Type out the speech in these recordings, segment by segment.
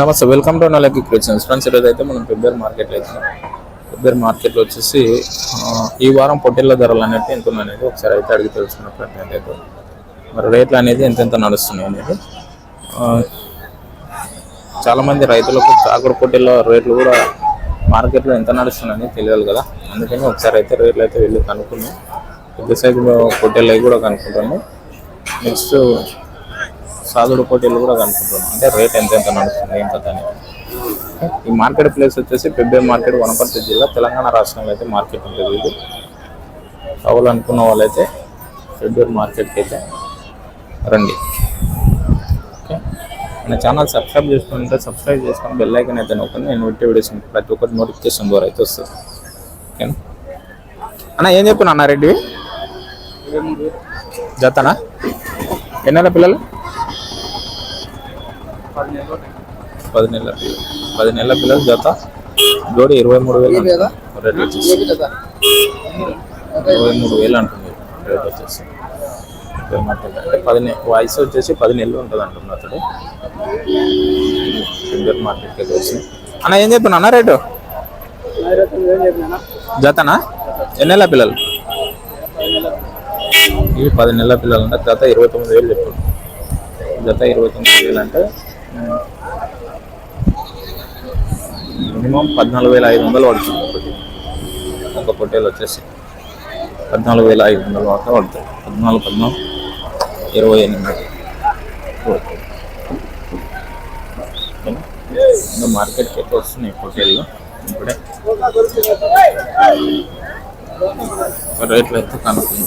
నమస్తే welcome to నలకి creations. Friends ఈరోజు అయితే మనం ఫిబ్రవరి మార్కెట్లో అయితే ఫిబ్రవరి మార్కెట్లో వచ్చేసి ఈ వారం పొట్టేళ్ళ ధరలు అనేది ఎంత ఉన్నాయి అనేది ఒకసారి అయితే అడిగి తెలుసుకున్న ప్రయత్నం అయితే. మరి రేట్లు అనేది ఎంతెంత నడుస్తున్నాయి అనేది చాలామంది రైతులకు చాకుడు పొట్టేళ్ళ రేట్లు కూడా మార్కెట్లో ఎంత నడుస్తున్నాయని తెలియాలి కదా. అందుకని ఒకసారి అయితే రేట్లు అయితే వెళ్ళి కనుక్కున్నాం పెద్ద సైజు పొట్టేళ్ళు కూడా కనుక్కుంటాము. నెక్స్ట్ సాదుడు పోటీలు కూడా కనుక్కుంటున్నాం. అంటే రేట్ ఎంత ఎంత నడుస్తుంది ఏం కథ ఈ మార్కెట్ ప్లేస్ వచ్చేసి పెబ్బే మార్కెట్ వనపర్తి జిల్లా తెలంగాణ రాష్ట్రంలో అయితే మార్కెట్ ఉంటుంది ఇది. కావాలనుకున్న వాళ్ళైతే పెబ్బేరు మార్కెట్కి అయితే రండి. ఓకే? మన ఛానల్ సబ్స్క్రైబ్ చేసుకుంటే సబ్స్క్రైబ్ చేసుకొని బెల్ ఐకన్ అయితే నొక్కండి. నేను పెట్టే వీడియోస్ ప్రతి ఒక్కటి నోటిఫికేషన్ ద్వారా అయితే వస్తుంది. ఓకేనా అన్న ఏం చెప్పిన అన్న రెడ్డి జతనా? ఎన్నెల పిల్లలు? పది నెలల పిల్లలు పది నెలల పిల్లలు జత జోడి ఇరవై మూడు వేలు. రేట్ వచ్చేసి. ఇరవై మూడు వేలు అంటుంది రేట్ వచ్చేసి. అంటే పది వయసు వచ్చేసి పది నెలలు ఉంటుంది అంటున్నారు అతడు. ఫిబ్రవరి మార్కెట్కి వచ్చి. అన్న ఏం చెప్పిన అన్న రేటు జతనా? ఎన్ని నెలల పిల్లలు? ఇవి పది నెలల పిల్లలు అంటే జత ఇరవై తొమ్మిది వేలు చెప్పాడు జత ఇరవై తొమ్మిది వేలు అంటే మినిమం పద్నాలుగు వేల ఐదు వందలు పడుతుంది ఒకటి ఒక పొట్టేలు వచ్చేసి పద్నాలుగు వేల ఐదు వందలు దాకా పడుతుంది. పద్నాలుగు పద్నాలుగు ఇరవై ఎనిమిది. ఇంకా మార్కెట్కి అయితే వస్తున్నాయి పొట్టేళ్ళు. ఇప్పుడే. రేట్లు అయితే కనుక్కుంది.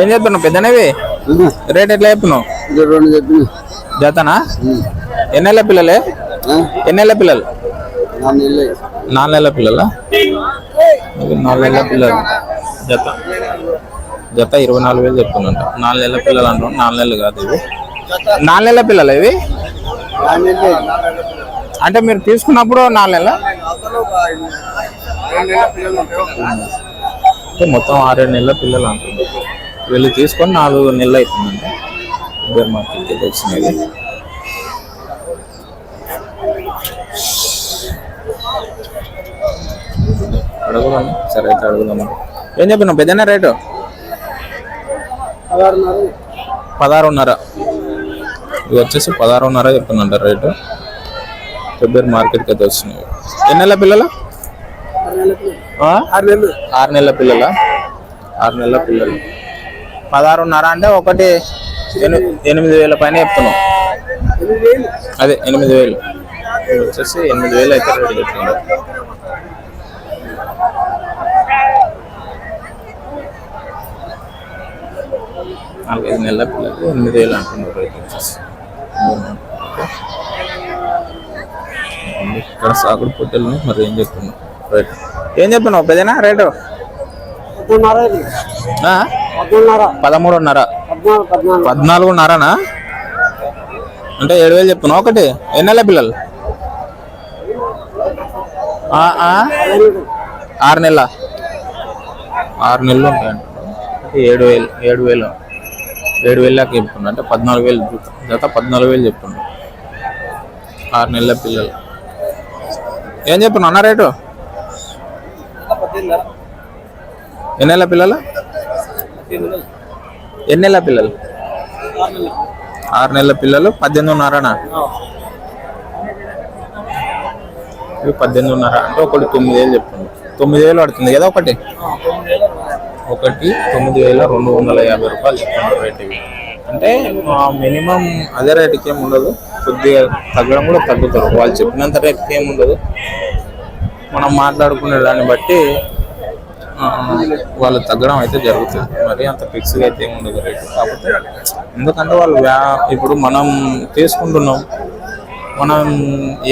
ఏం చెప్తున్నావు పెద్దనేవి? రేట్ ఎట్లా చెప్తున్నావు జతనా? ఎన్ని నెలల పిల్లలే? ఎన్ని నెలల పిల్లలు? నాలుగు నెలల. పిల్లలా? నాలుగు నెలల పిల్లలు. జత. జత ఇరవై నాలుగు వేలు చెప్తున్నంట నాలుగు నెలల పిల్లలు అంటాం నాలుగు నెలలు కాదు ఇవి. నాలుగు నెలల పిల్లలు ఇవి? అంటే మీరు తీసుకున్నప్పుడు నాలుగు నెలల? అంటే మొత్తం ఆరేడు నెలల పిల్లలు అంటుంది వీళ్ళు తీసుకొని నాలుగు నెలలు అవుతుందండి. ఇద్దరు మార్కెట్కి వచ్చినవి అడుగుదాం. సరే అయితే అడుగుదామా ఏం చెప్పినావు? పెద్దనా రేటు? పదహారున్నర. ఇది వచ్చేసి పదహారున్నర చెప్తున్నంట రేటు. ఫిబ్రవరి మార్కెట్కి అయితే వచ్చినాయి ఎన్ని పిల్లలు? ఆరు నెలలు. పిల్లల? ఆరు నెలల పిల్లలు. పదహారున్నర అంటే ఒకటి ఎని- ఎనిమిది వేల పైన చెప్తున్నాం. అదే ఎనిమిది వేలు. వచ్చేసి ఎనిమిది వేలు అయితే రేటు చెప్తున్నారు నాలుగైదు నెలల పిల్లలు ఎనిమిది వేలు అంటున్నారు రేటు వచ్చేసి. ఇక్కడ సాగుడు పొట్టెలు మరి ఏం చెప్తున్నావు రేటు. ఏం చెప్తున్నావు? పెద్దనా? రేటు? పదమూడున్నర. పద్నాలుగు పద్నాలుగు. పద్నాలుగున్నరనా? అంటే ఏడు వేలు చెప్తున్నావు ఒకటి. ఎన్ని నెలల పిల్లలు? ఆరు నెలల. ఆరు నెలలు ఉంటాయంట అంటే ఏడు వేలు ఏడు వేలు. ఏడు వేలు దాకా చెప్తున్నా. అంటే పద్నాలుగు వేలు జత పద్నాలుగు వేలు చెప్తున్నా. ఆరు నెలల పిల్లలు. ఏం చెప్తున్నా అన్న రేటు? ఎన్ని పిల్లలు? ఎన్ని పిల్లలు? ఆరు నెలల పిల్లలు. పద్దెనిమిదిన్నరనా ఇవి పద్దెనిమిదిన్నర అంటే ఒకటి తొమ్మిది వేలు చెప్తుంది. తొమ్మిది వేలు పడుతుంది కదా ఒకటి? ఒకటి తొమ్మిది వేల రెండు వందల యాభై రూపాయలు చెప్తున్నారు రేట్ ఇవి. అంటే మినిమం అదే రేటుకి ఏమి ఉండదు. కొద్దిగా తగ్గడం కూడా తగ్గుతారు. వాళ్ళు చెప్పినంత రేటుకి ఏమి ఉండదు. మనం మాట్లాడుకునే దాన్ని బట్టి వాళ్ళు తగ్గడం అయితే జరుగుతుంది. మరి అంత ఫిక్స్గా అయితే ఏమి ఉండదు రేటు. కాకపోతే ఎందుకంటే వాళ్ళు వ్యా ఇప్పుడు మనం తీసుకుంటున్నాం. మనం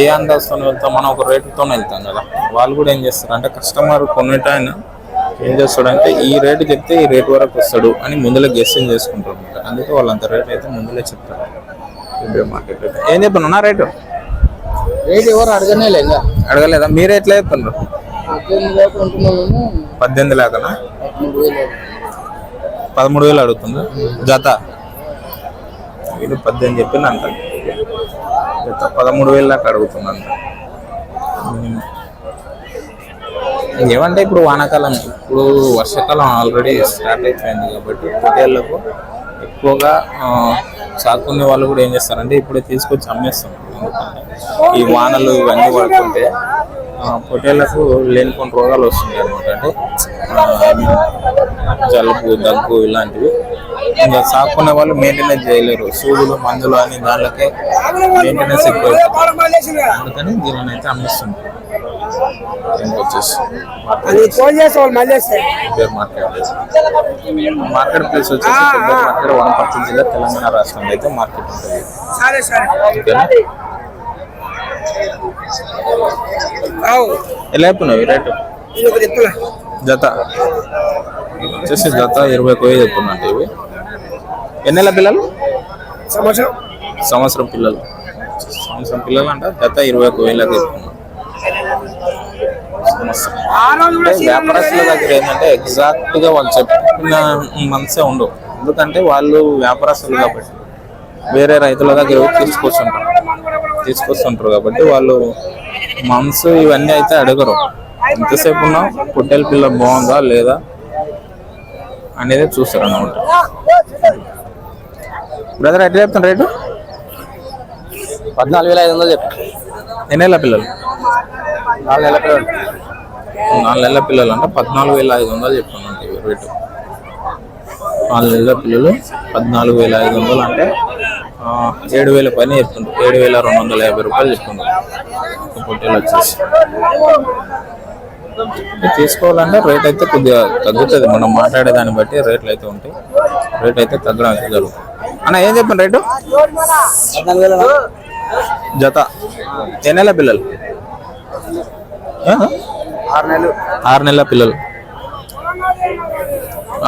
ఏ అందాజుతో వెళ్తాం మనం ఒక రేటుతో వెళ్తాం కదా. వాళ్ళు కూడా ఏం చేస్తారు అంటే కస్టమర్ కొన్నిటైనా ఏం చేస్తాడంటే ఈ రేటు చెప్తే ఈ రేటు వరకు వస్తాడు అని ముందులే గెస్సింగ్ చేసుకుంటారు అనమాట అందుకే వాళ్ళు అంత రేట్ అయితే ముందులే చెప్తారు. ఇప్పుడు మార్కెట్ రేట్. ఏం చెప్పను నా రేటు? రేట్ ఎవరు అడగనే లేదా అడగలేదా? మీరే ఎట్లా చెప్తున్నారు? పద్దెనిమిది లేకనా? పదమూడు వేలు అడుగుతుంది. జత వీడు పద్దెనిమిది చెప్పింది అంట. జత పదమూడు వేలు దాకా అడుగుతుందంట ఉమ్. ఏమంటే ఇప్పుడు వానాకాలం ఇప్పుడు వర్షాకాలం ఆల్రెడీ స్టార్ట్ అయిపోయింది కాబట్టి పొట్టేళ్ళకు ఎక్కువగా సాకునే వాళ్ళు కూడా ఏం చేస్తారంటే ఇప్పుడే తీసుకొచ్చి అమ్మేస్తారు ఎందుకంటే ఈ వానలు ఇవన్నీ పడుతుంటే పొట్టేళ్ళకు లేనిపోని రోగాలు వస్తున్నాయి అనమాట అంటే జలుబు దగ్గు ఇలాంటివి. ఇంకా సాకునే వాళ్ళు మెయింటెనెన్స్ చేయలేరు. సూదులు మందులు అని దానికే మెయింటెనెన్స్ ఎక్కువ. అందుకని దీనిని అయితే పెబ్బేర్ మార్కెట్ ప్లేస్ వచ్చేసి మార్కెట్ వనపర్తి జిల్లా తెలంగాణ రాష్ట్రంలో అయితే మార్కెట్ ఉంటుంది. సరే సరే. ఓకేనా? ఎలా రేటు ఎత్తులా జత. వచ్చేసి జత ఇరవై కోయి చెప్తున్నట్టు ఇవి. ఎన్నెల పిల్లలు? సంవత్సరం. సంవత్సరం పిల్లలు. సంవత్సరం పిల్లలు అంట జత ఇరవై ఒక వేలకు అంటే వ్యాపారస్తుల దగ్గర ఏంటంటే ఎగ్జాక్ట్గా వాళ్ళు చెప్పిన మనసే ఉండవు. ఎందుకంటే వాళ్ళు వ్యాపారస్తులు కాబట్టి వేరే రైతుల దగ్గర తీసుకొస్తుంటారు. తీసుకొస్తుంటారు కాబట్టి వాళ్ళు మనసు ఇవన్నీ అయితే అడగరు. ఎంతసేపు ఉన్నా పొట్టేల పిల్ల బాగుందా లేదా అనేది చూస్తారు అన్నమాట. బ్రదర్ ఎట్లా చెప్తాను రేటు? పద్నాలుగు వేల ఐదు వందలు చెప్పు. ఎన్నేళ్ళ పిల్లలు? నాలుగు నెలల పిల్లలు. నాలుగు నెలల పిల్లలు అంటే పద్నాలుగు వేల ఐదు వందలు చెప్తున్నాను ఇవి రేటు. నాలుగు నెలల పిల్లలు పద్నాలుగు వేల ఐదు వందలు అంటే ఏడు వేల పైన చెప్తుండ్రు. ఏడు వేల రెండు వందల యాభై రూపాయలు చెప్తుండ్రు. ఒక పొట్టేలు వచ్చేసి తీసుకోవాలంటే రేట్ అయితే కొద్దిగా తగ్గుతుంది. మనం మాట్లాడే దాన్ని బట్టి రేట్లు అయితే ఉంటాయి. రేట్ అయితే తగ్గడం అయితే జరుగుతుంది. అన్న ఏం చెప్పండి రేటు? జత. ఏ నెల పిల్లలు? ఆరు నెలలు ఆరు నెలల పిల్లలు.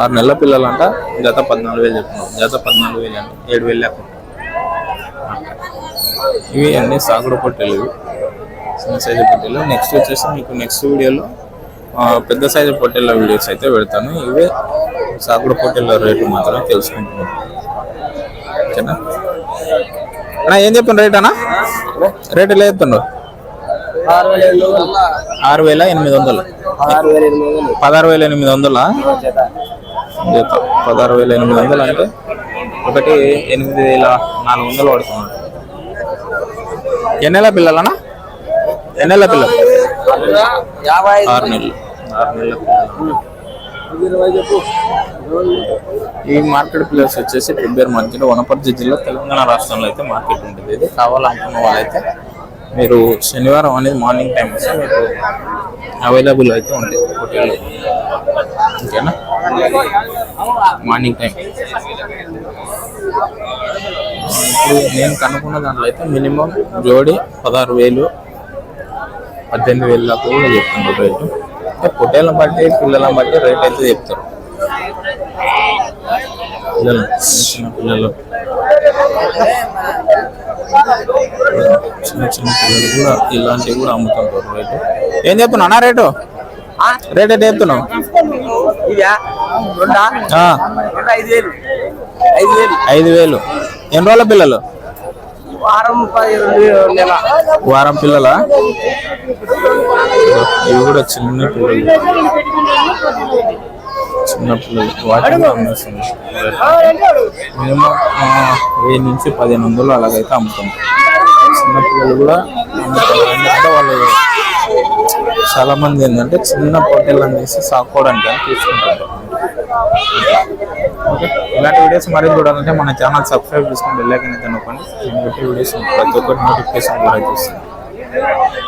ఆరు నెలల పిల్లలు అంట జత పద్నాలుగు వేలు చెప్తున్నాం జత పద్నాలుగు వేలు అంటే ఏడు వేలు లేకుండా ఇవి అన్ని సాగుడు పొట్టెలు ఇవి. చిన్న సైజు పొట్టెలు. నెక్స్ట్ వచ్చేసి మీకు నెక్స్ట్ వీడియోలో పెద్ద సైజు పొట్టెల వీడియోస్ అయితే పెడతాను. ఇవే సాగుడు పొట్టెల రేటు మాత్రమే తెలుసుకుంటున్నాను ఓకేనా? అన్నా ఏం చెప్పండి రేట్ అన్నా? రేట్ ఎలా చెప్తుండ్రు ఆరు వేల ఎనిమిది వందలు. పదహారు వేల ఎనిమిది వందలా? జత పదహారు వేల ఎనిమిది వందలు అంటే ఒకటి ఎనిమిది వేల నాలుగు వందలు పడుతున్నాడు ఎన్నెల పిల్లలనా? ఎన్నెల పిల్లలు ఆరు నెలలు. ఆరు నెలల ఈ మార్కెట్ ప్లేస్ వచ్చేసి ఫిబ్రవరి మధ్యలో వనపర్తి జిల్లా తెలంగాణ రాష్ట్రంలో అయితే మార్కెట్ ఉంటుంది. ఇది కావాలనుకున్న వాళ్ళైతే మీరు శనివారం అనేది మార్నింగ్ టైం వస్తే మీకు అవైలబుల్ అయితే ఉంటాయి హోటల్లో. ఓకేనా? Morning time. ఇప్పుడు నేను కనుక్కున్న దాంట్లో అయితే మినిమం జోడి పదహారు వేలు పద్దెనిమిది వేలు దాకా కూడా చెప్తున్నారు రేటు. అంటే పొట్టేళ్ళని బట్టి పిల్లలను బట్టి రేట్ అయితే చెప్తారు. పిల్లలు చిన్న చిన్న పిల్లలు. చిన్న చిన్న పిల్లలు కూడా ఇలాంటివి కూడా అమ్ముతుంటారు రేటు. ఏం చెప్తున్నావు అన్నా రేటు? రేట్ ఎట్లా చెప్తున్నావు. ఐదు వేలు. ఐదు వేలు. ఎన్ని రోజుల పిల్లలు? వారం పిల్లలా? ఇవి కూడా చిన్న పిల్లలు. చిన్న పిల్లలు. వాటిని అమ్మేస్తుంది మినిమం ఆ, వెయ్యి నుంచి పదిహేను వందలు అలాగైతే అమ్ముతాం. చిన్న పిల్లలు కూడా అమ్ముతారు. వాళ్ళు చాలా మంది ఏంటంటే చిన్న పొట్టెళ్ళని తీసి సాకోవడానికి తీసుకుంటారు. ఇలాంటి వీడియోస్ మరింత చూడాలంటే మన ఛానల్ సబ్స్క్రైబ్ చేసుకుని బెల్ ఐకాన్ అయితే నొక్కండి. నేను పెట్టే వీడియోస్ ప్రతి ఒక్కటి నోటిఫికేషన్ కూడా చూస్తాను.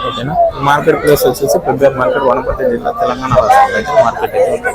ఓకేనా? మార్కెట్ ప్లేస్ వచ్చేసి పెబ్బేరు మార్కెట్ వనపర్తి జిల్లా తెలంగాణ రాష్ట్రంలో అయితే మార్కెట్ అయితే